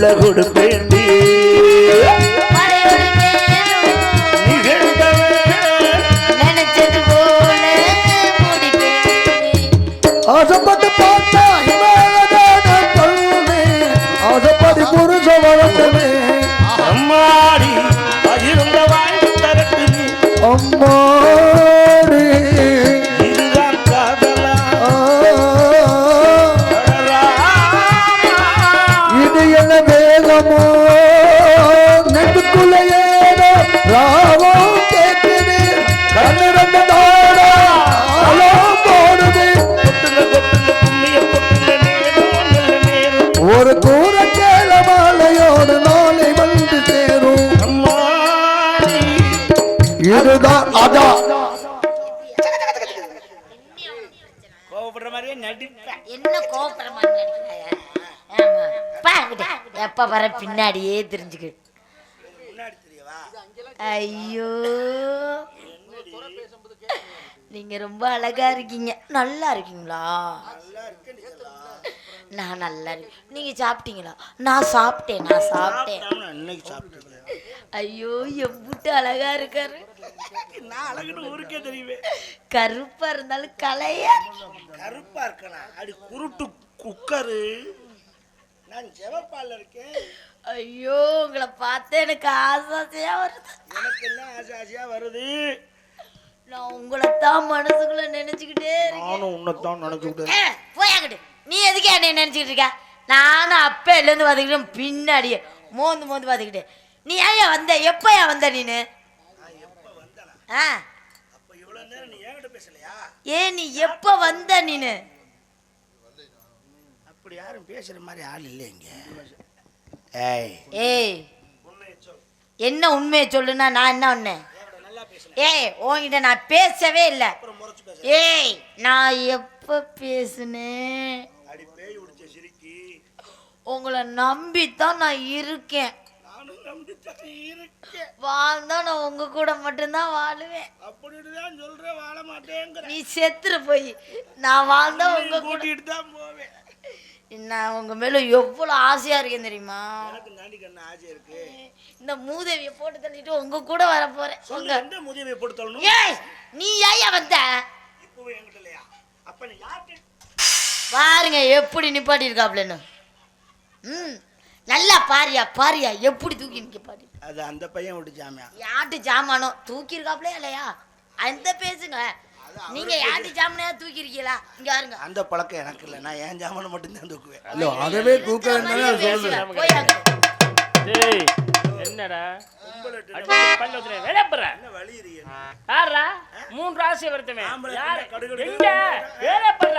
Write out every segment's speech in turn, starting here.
புள்ள கொடுப்பேண்டி ஆசைப்பட்டு பார்த்தா ஆசைப்படி புருஷ வளர்த்தமே. அம்மாடி பகிர்ந்த ரெண்டு நாடா ஆலோ போடுது. கொட்டுங்க கொட்டுங்க கும்மிய கொட்டுங்க நேரம் நல்ல நேரம் ஒரு கூற கேள மாலையோடு நாளை வந்து சேரும். இதுதான் அதான் கோவப்படுற மாதிரியே நடிப்பேன். என்ன கோபுரமா நடிக்கிறாய ஆமா பாங்கிட்ட எப்ப வர பின்னாடியே தெரிஞ்சுக்கு. ஐயோ. நீங்க ரொம்ப அழகா இருக்கீங்க. நல்லா இருக்கீங்களா? நான் நல்லா இருக்கேன். நீங்க சாப்பிட்டீங்களா? நான் சாப்பிட்டேன் நான் சாப்பிட்டேன். ஐயோ எம்புட்டு அழகா இருக்காரு. நான் அழகுன்னு ஊருக்கே தெரியுமே. கருப்பா இருந்தாலும் கலையா கருப்பா இருக்கனா அடி குருட்டு குக்கரு. நான் செவப்பால இருக்கேன் ஐயோ உங்களை பார்த்து எனக்கு ஆசாசையா வருது. எனக்கு என்ன ஆசை ஆசையா வருது? நான் உங்களை தான் மனசுக்குள்ள நினைச்சுக்கிட்டே நானும் உன்னைத்தான் நினைச்சுக்கிட்டேன் ஏ, போய் அங்கிட்டு நீ எதுக்கு என்னை நினைச்சுக்கிட்டு இருக்க? நானும் அப்பையிலேருந்து பார்த்துக்கிட்டேன் பின்னாடியே. மோந்து மோந்து பார்த்துக்கிட்டேன் நீ ஏன் வந்த? எப்போ ஏன் வந்த நீனு? ஆ. அப்ப இவ்வளவு நேரம் நீ என்கிட்ட பேசலையா? ஏ நீ எப்போ வந்த நீனு? அப்படி யாரும் பேசுற மாதிரி ஆள் இல்லை இங்க ஏய். ஏய். என்ன உண்மையை சொல்லுனா நான் என்ன ஒண்ணு ஏய் உன்கிட்ட நான் பேசவே இல்லை. ஏய் நான் எப்போ பேசுனேன்? அடி பேய் உடிச்ச சிரிக்கி. உங்களை நம்பித்தான் நான் இருக்கேன். வாழ்ந்தா நான் உங்க கூட மட்டும்தான் வாழுவேன். அப்படின்னு தான் சொல்றேன் வாழ மாட்டேங்கிற. நீ செத்துரு போய். நான் வாழ்ந்தா உங்க கூட கூட்டிட்டு தான் போவேன். நான் உங்க மேல எவ்வளவு ஆசையா இருக்கேன் தெரியுமா? எனக்கு நாடி கண்ணு ஆசை இருக்கு. இந்த மூதேவியை போட்டு தள்ளிட்டு உங்க கூட வர போறேன். உங்க எந்த முதியவை பொறுத்தவனும் ஏய் நீ ஏயா வந்த? இப்பவே என்கிட்ட இல்லையா? அப்ப நீ யார்கிட்ட? பாருங்க எப்படி நிப்பாட்டி இருக்காப்லன்னு. ம் நல்லா பாரியா பாரியா எப்படி தூக்கி நிக்க பாரு அது அந்த பையன் விட்டுச்சாமியா யாட்டு ஜாமானோ? தூக்கி இருக்காப்லையா இல்லையா? அந்த பேசுங்க. நீங்க யாட்டு ஜாமானையா தூக்கி இருக்கீங்களா இங்க பாருங்க அந்த பழக்கம் எனக்கு இல்லை. நான் என் ஜாமனை மட்டும்தான் தூக்குவேன். இல்ல அதவே தூக்க மாதிரியே பேசுங்க. போய் அங்க. டேய் என்னடா? மூணு ராசி வருத்தமே. யாரு? எங்க? வேலை பண்ற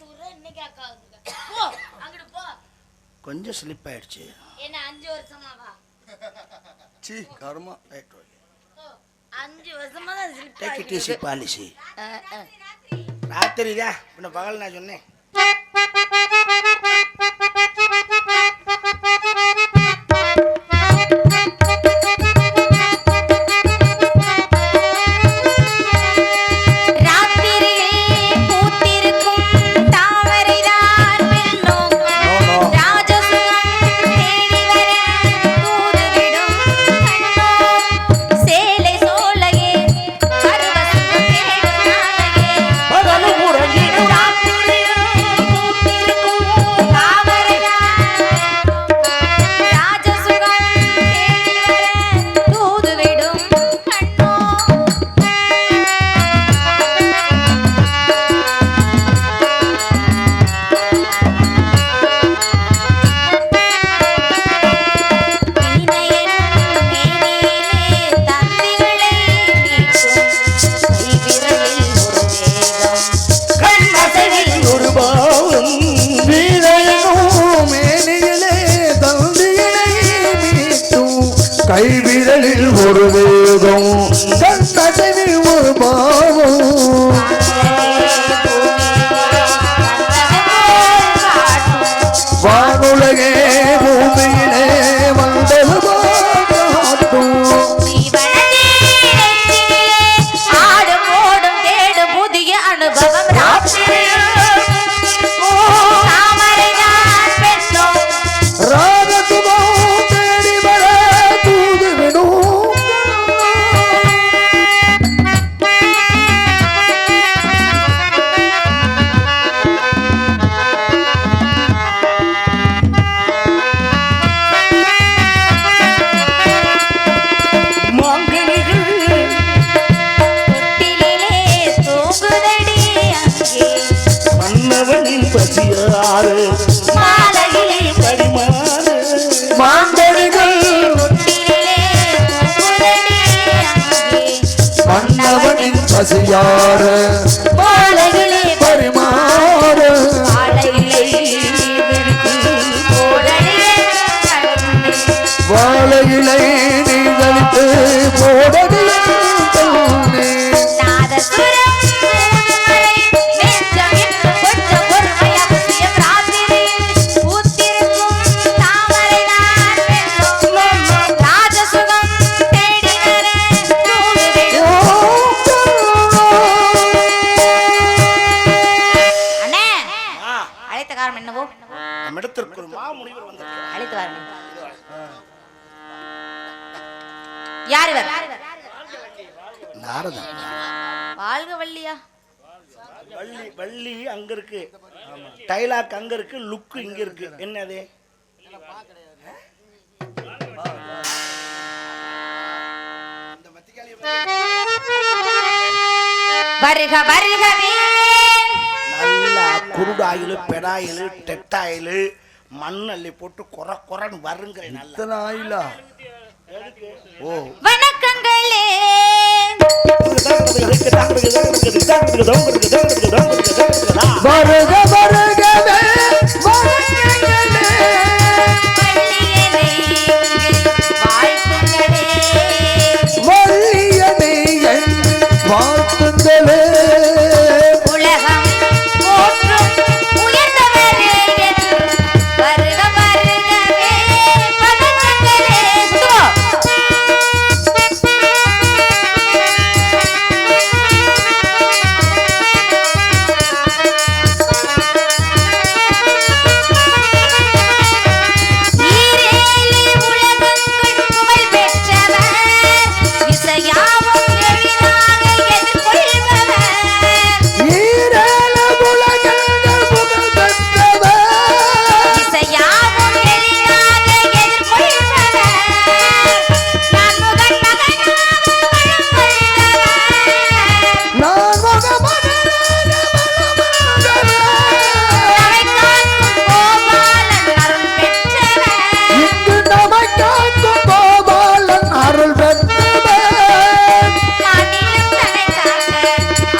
தூர்ற, இன்னைக்கு அக்கா வந்துருக்க. போ, அங்கிட்டு போ. கொஞ்சம் ஸ்லிப் ஆயிடுச்சு. என்ன அஞ்சு வருஷமாவா? சீ, கர்மா ரைட் ஓகே ஓ, அஞ்சு வருஷமா தான். பாலிசி பகல் நான் சொன்னேன். ஒரு வேகம் கண்ணடைவில் ஒரு பாவம். மன்னவனின் பசியார பரிமாறு. வாழையிலை நீ கழித்து நம்மிடத்திற்கு ஒரு மாமுனிவர் வந்திருக்கிறார் அழைத்து வாருங்கள் யார் இவர்? நாரதன் வாழ்க வள்ளியா. வள்ளி வள்ளி அங்க இருக்கு. டைலாக் அங்க இருக்கு லுக்கு இங்க இருக்கு. என்னது? வருக வருகவே நல்லா குருடாயிலு பெடாயிலு டெட்டாயிலு மண் அள்ளி போட்டு குறை குறைன்னு வருங்கிற நல்லா. ஆயிலா? ஓ. வணக்கங்களே. வருக